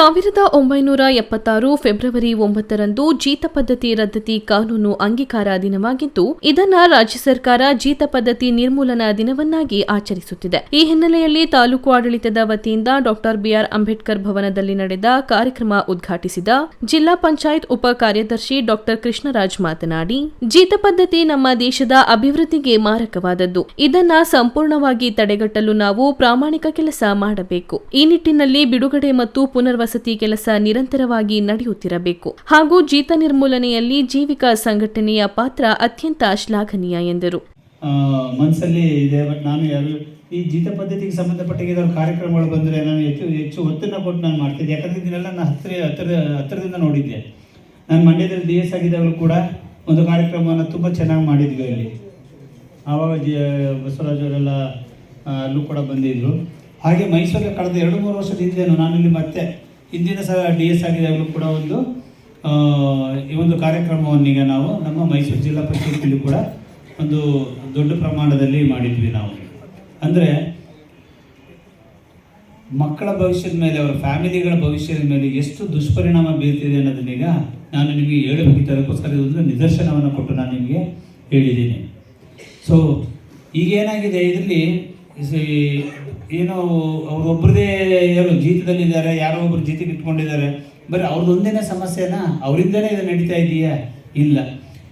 ಸಾವಿರದ ಒಂಬೈನೂರ ಎಪ್ಪತ್ತಾರು ಫೆಬ್ರವರಿ ಒಂಬತ್ತರಂದು ಜೀತ ಪದ್ಧತಿ ರದ್ದತಿ ಕಾನೂನು ಅಂಗೀಕಾರ ದಿನವಾಗಿದ್ದು, ಇದನ್ನ ರಾಜ್ಯ ಸರ್ಕಾರ ಜೀತ ಪದ್ಧತಿ ನಿರ್ಮೂಲನಾ ದಿನವನ್ನಾಗಿ ಆಚರಿಸುತ್ತಿದೆ. ಈ ಹಿನ್ನೆಲೆಯಲ್ಲಿ ತಾಲೂಕು ಆಡಳಿತದ ವತಿಯಿಂದ ಡಾಕ್ಟರ್ ಬಿಆರ್ ಅಂಬೇಡ್ಕರ್ ಭವನದಲ್ಲಿ ನಡೆದ ಕಾರ್ಯಕ್ರಮ ಉದ್ಘಾಟಿಸಿದ ಜಿಲ್ಲಾ ಪಂಚಾಯತ್ ಉಪ ಕಾರ್ಯದರ್ಶಿ ಡಾಕ್ಟರ್ ಕೃಷ್ಣರಾಜ್ ಮಾತನಾಡಿ, ಜೀತ ಪದ್ಧತಿ ನಮ್ಮ ದೇಶದ ಅಭಿವೃದ್ಧಿಗೆ ಮಾರಕವಾದದ್ದು. ಇದನ್ನ ಸಂಪೂರ್ಣವಾಗಿ ತಡೆಗಟ್ಟಲು ನಾವು ಪ್ರಾಮಾಣಿಕ ಕೆಲಸ ಮಾಡಬೇಕು. ಈ ನಿಟ್ಟಿನಲ್ಲಿ ಬಿಡುಗಡೆ ಮತ್ತು ಪುನರ್ವಸತಿ ಕೆಲಸ ನಿರಂತರವಾಗಿ ನಡೆಯುತ್ತಿರಬೇಕು. ಹಾಗೂ ಜೀತ ನಿರ್ಮೂಲನೆಯಲ್ಲಿ ಜೀವಿಕ ಸಂಘಟನೆಯ ಪಾತ್ರ ಅತ್ಯಂತ ಶ್ಲಾಘನೀಯ ಎಂದರು. ಮನಸ್ಸಲ್ಲಿ ಇದೆ, ಬಟ್ ನಾನು ಯಾರು ಈ ಜೀತ ಪದ್ಧತಿಗೆ ಸಂಬಂಧಪಟ್ಟ ಏನಾದ್ರು ಕಾರ್ಯಕ್ರಮಗಳು ಬಂದರೆ ನಾನು ಹೆಚ್ಚು ಹೆಚ್ಚು ಒತ್ತನ್ನು ಕೊಟ್ಟು ನಾನು ಮಾಡ್ತಿದ್ದೆ. ಯಾಕಂದರೆ ಇದನ್ನೆಲ್ಲ ನಾನು ಹತ್ತಿರ ಹತ್ತಿರ, ಹತ್ತಿರದಿಂದ ನೋಡಿದ್ದೆ. ನಾನು ಮಂಡ್ಯದಲ್ಲಿ ಡಿ ಎಸ್ ಆಗಿದ್ದಾಗಲೂ ಕೂಡ ಒಂದು ಕಾರ್ಯಕ್ರಮವನ್ನು ತುಂಬ ಚೆನ್ನಾಗಿ ಮಾಡಿದ್ವಿ ಅಲ್ಲಿ. ಆವಾಗ ಜಿ ಬಸವರಾಜ್ ಅವರೆಲ್ಲ ಅಲ್ಲೂ ಕೂಡ ಬಂದಿದ್ದರು ಹಾಗೆ ಮೈಸೂರಿಗೆ ಕಳೆದ ಎರಡು, ಮೂರು ವರ್ಷದ ಹಿಂದೆನೂ ನಾನಿಲ್ಲಿ ಮತ್ತೆ ಹಿಂದಿನ ಸಹ ಡಿ ಎಸ್ ಆಗಿದ್ದಾಗಲೂ ಕೂಡ ಒಂದು ಈ ಒಂದು ಕಾರ್ಯಕ್ರಮವನ್ನೀಗ ನಾವು ನಮ್ಮ ಮೈಸೂರು ಜಿಲ್ಲಾ ಪಂಚಾಯತಿಯಲ್ಲಿ ಕೂಡ ಒಂದು ದೊಡ್ಡ ಪ್ರಮಾಣದಲ್ಲಿ ಮಾಡಿದ್ವಿ ನಾವು. ಅಂದರೆ ಮಕ್ಕಳ ಭವಿಷ್ಯದ ಮೇಲೆ, ಅವರ ಫ್ಯಾಮಿಲಿಗಳ ಭವಿಷ್ಯದ ಮೇಲೆ ಎಷ್ಟು ದುಷ್ಪರಿಣಾಮ ಬೀರ್ತಿದೆ ಅನ್ನೋದನ್ನೀಗ ನಾನು ನಿಮಗೆ ಹೇಳಬೇಕಿತ್ತು ಅದಕ್ಕೋಸ್ಕರ ಇದೊಂದು ನಿದರ್ಶನವನ್ನು ಕೊಟ್ಟು ನಾನು ನಿಮಗೆ ಹೇಳಿದ್ದೀನಿ. ಸೊ ಈಗ ಏನಾಗಿದೆ, ಇದರಲ್ಲಿ ಏನು ಅವ್ರೊಬ್ಬರದೇ ಏನು ಜೀತದಲ್ಲಿದ್ದಾರೆ, ಯಾರೋ ಒಬ್ಬರು ಜೀತಿಗೆ ಇಟ್ಕೊಂಡಿದ್ದಾರೆ. ಬರೀ ಅವ್ರದ್ದೊಂದೇನೇ ಸಮಸ್ಯೆನಾ? ಅವರಿಂದನೇ ಇದು ನಡೀತಾ ಇದೆಯಾ? ಇಲ್ಲ.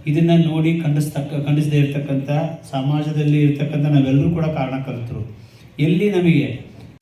ಇದನ್ನು ನೋಡಿ ಖಂಡಿಸ್ತಕ್ಕ, ಖಂಡಿಸದೇ ಇರತಕ್ಕಂಥ ಸಮಾಜದಲ್ಲಿ ಇರ್ತಕ್ಕಂಥ ನಾವೆಲ್ಲರೂ ಕೂಡ ಕಾರಣಕರ್ತರು. ಎಲ್ಲಿ ನಮಗೆ?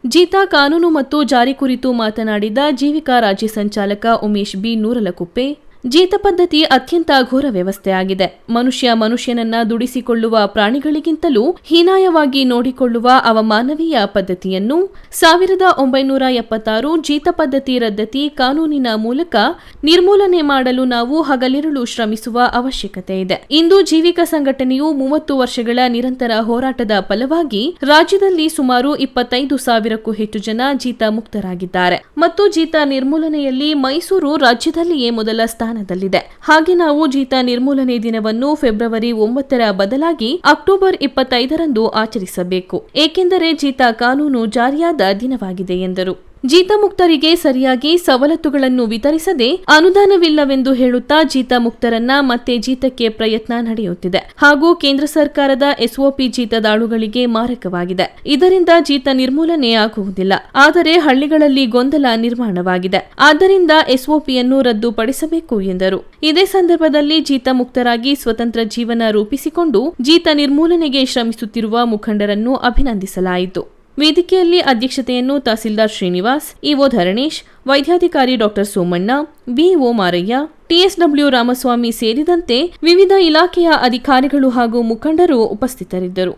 ಜೀತಾ ಕಾನೂನು ಮತ್ತು ಜಾರಿ ಕುರಿತು ಮಾತನಾಡಿದ ಜೀವಿಕಾ ರಾಜ್ಯ ಸಂಚಾಲಕ ಉಮೇಶ್ ಬಿ ನೂರಲಕುಪ್ಪೆ ಜೀತ ಪದ್ಧತಿ ಅತ್ಯಂತ ಘೋರ ವ್ಯವಸ್ಥೆಯಾಗಿದೆ ಮನುಷ್ಯ ಮನುಷ್ಯನನ್ನ ದುಡಿಸಿಕೊಳ್ಳುವ ಪ್ರಾಣಿಗಳಿಗಿಂತಲೂ ಹೀನಾಯವಾಗಿ ನೋಡಿಕೊಳ್ಳುವ ಅವಮಾನವೀಯ ಪದ್ಧತಿಯನ್ನು ಸಾವಿರದ ಒಂಬೈನೂರ ಎಪ್ಪತ್ತಾರು ಜೀತ ಪದ್ಧತಿ ರದ್ದತಿ ಕಾನೂನಿನ ಮೂಲಕ ನಿರ್ಮೂಲನೆ ಮಾಡಲು ನಾವು ಹಗಲಿರುಳು ಶ್ರಮಿಸುವ ಅವಶ್ಯಕತೆ ಇದೆ. ಇಂದು ಜೀವಿಕ ಸಂಘಟನೆಯು ಮೂವತ್ತು ವರ್ಷಗಳ ನಿರಂತರ ಹೋರಾಟದ ಫಲವಾಗಿ ರಾಜ್ಯದಲ್ಲಿ ಸುಮಾರು ಇಪ್ಪತ್ತೈದು ಸಾವಿರಕ್ಕೂ ಹೆಚ್ಚು ಜನ ಜೀತ ಮುಕ್ತರಾಗಿದ್ದಾರೆ. ಮತ್ತು ಜೀತ ನಿರ್ಮೂಲನೆಯಲ್ಲಿ ಮೈಸೂರು ರಾಜ್ಯದಲ್ಲಿಯೇ ಮೊದಲ ಸ್ಥಾನದಲ್ಲಿದೆ ಹಾಗೆ ನಾವು ಜೀತ ನಿರ್ಮೂಲನೆ ದಿನವನ್ನು ಫೆಬ್ರವರಿ ಒಂಬತ್ತರ ಬದಲಾಗಿ ಅಕ್ಟೋಬರ್ ಇಪ್ಪತ್ತೈದರಂದು ಆಚರಿಸಬೇಕು. ಏಕೆಂದರೆ ಜೀತ ಕಾನೂನು ಜಾರಿಯಾದ ದಿನವಾಗಿದೆ ಎಂದರು. ಜೀತ ಮುಕ್ತರಿಗೆ ಸರಿಯಾಗಿ ಸವಲತ್ತುಗಳನ್ನು ವಿತರಿಸದೆ ಅನುದಾನವಿಲ್ಲವೆಂದು ಹೇಳುತ್ತಾ ಜೀತ ಮುಕ್ತರನ್ನ ಮತ್ತೆ ಜೀತಕ್ಕೆ ಪ್ರಯತ್ನ ನಡೆಯುತ್ತಿದೆ. ಹಾಗೂ ಕೇಂದ್ರ ಸರ್ಕಾರದ ಎಸ್ಒಪಿ ಜೀತದಾಳುಗಳಿಗೆ ಮಾರಕವಾಗಿದೆ. ಇದರಿಂದ ಜೀತ ನಿರ್ಮೂಲನೆ ಆಗುವುದಿಲ್ಲ. ಆದರೆ ಹಳ್ಳಿಗಳಲ್ಲಿ ಗೊಂದಲ ನಿರ್ಮಾಣವಾಗಿದೆ. ಆದ್ದರಿಂದ ಎಸ್ಒಪಿಯನ್ನು ರದ್ದುಪಡಿಸಬೇಕು ಎಂದರು. ಇದೇ ಸಂದರ್ಭದಲ್ಲಿ ಜೀತ ಮುಕ್ತರಾಗಿ ಸ್ವತಂತ್ರ ಜೀವನ ರೂಪಿಸಿಕೊಂಡು ಜೀತ ನಿರ್ಮೂಲನೆಗೆ ಶ್ರಮಿಸುತ್ತಿರುವ ಮುಖಂಡರನ್ನು ಅಭಿನಂದಿಸಲಾಯಿತು. ವೇದಿಕೆಯಲ್ಲಿ ಅಧ್ಯಕ್ಷತೆಯನ್ನು ತಹಸೀಲ್ದಾರ್ ಶ್ರೀನಿವಾಸ್, ಇಒ ಧರಣೇಶ್, ವೈದ್ಯಾಧಿಕಾರಿ doctor Somanna B O Marayya, T S W Ramaswamy ಸೇರಿದಂತೆ ವಿವಿಧ ಇಲಾಖೆಯ ಅಧಿಕಾರಿಗಳು ಹಾಗೂ ಮುಖಂಡರು ಉಪಸ್ಥಿತರಿದ್ದರು.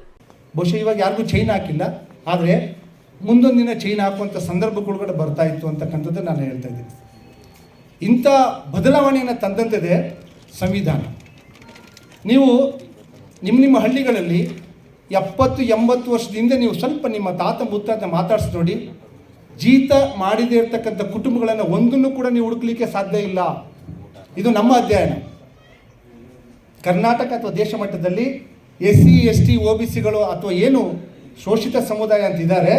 ಬಹುಶಃ ಇವಾಗ ಯಾರಿಗೂ ಚೈನ್ ಹಾಕಿಲ್ಲ, ಆದರೆ ಮುಂದೊಂದು ದಿನ ಚೈನ್ ಹಾಕುವಂಥ ಸಂದರ್ಭ ಬರ್ತಾ ಇತ್ತು ಅಂತಕ್ಕಂಥದ್ದು ನಾನು ಹೇಳ್ತಾ ಇದ್ದೀನಿ. ಇಂಥ ಬದಲಾವಣೆಯನ್ನು ತಂದಂಥದ್ದೇ ಸಂವಿಧಾನ. ನೀವು ನಿಮ್ಮ ನಿಮ್ಮ ಹಳ್ಳಿಗಳಲ್ಲಿ ಎಪ್ಪತ್ತು, ಎಂಬತ್ತು ವರ್ಷದಿಂದ ನೀವು ಸ್ವಲ್ಪ ನಿಮ್ಮ ತಾತ ಮುತ್ತಾತ ಮಾತಾಡ್ಸಿ ನೋಡಿ, ಜೀತ ಮಾಡಿದೇ ಇರ್ತಕ್ಕಂಥ ಕುಟುಂಬಗಳನ್ನು ಒಂದನ್ನು ಕೂಡ ನೀವು ಹುಡುಕ್ಲಿಕ್ಕೆ ಸಾಧ್ಯ ಇಲ್ಲ. ಇದು ನಮ್ಮ ಅಧ್ಯಯನ. ಕರ್ನಾಟಕ ಅಥವಾ ದೇಶ ಮಟ್ಟದಲ್ಲಿ S C, S T O B ಸಿಗಳು ಅಥವಾ ಏನು ಶೋಷಿತ ಸಮುದಾಯ ಅಂತಿದ್ದಾರೆ,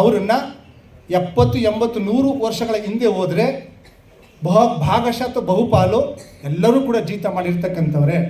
ಅವರನ್ನು ಎಪ್ಪತ್ತು, ಎಂಬತ್ತು, ನೂರು ವರ್ಷಗಳ ಹಿಂದೆ ಹೋದರೆ ಬಹ, ಭಾಗಶಃ ಅಥವಾ ಬಹುಪಾಲು ಎಲ್ಲರೂ ಕೂಡ ಜೀತ ಮಾಡಿರ್ತಕ್ಕಂಥವ್ರೆ.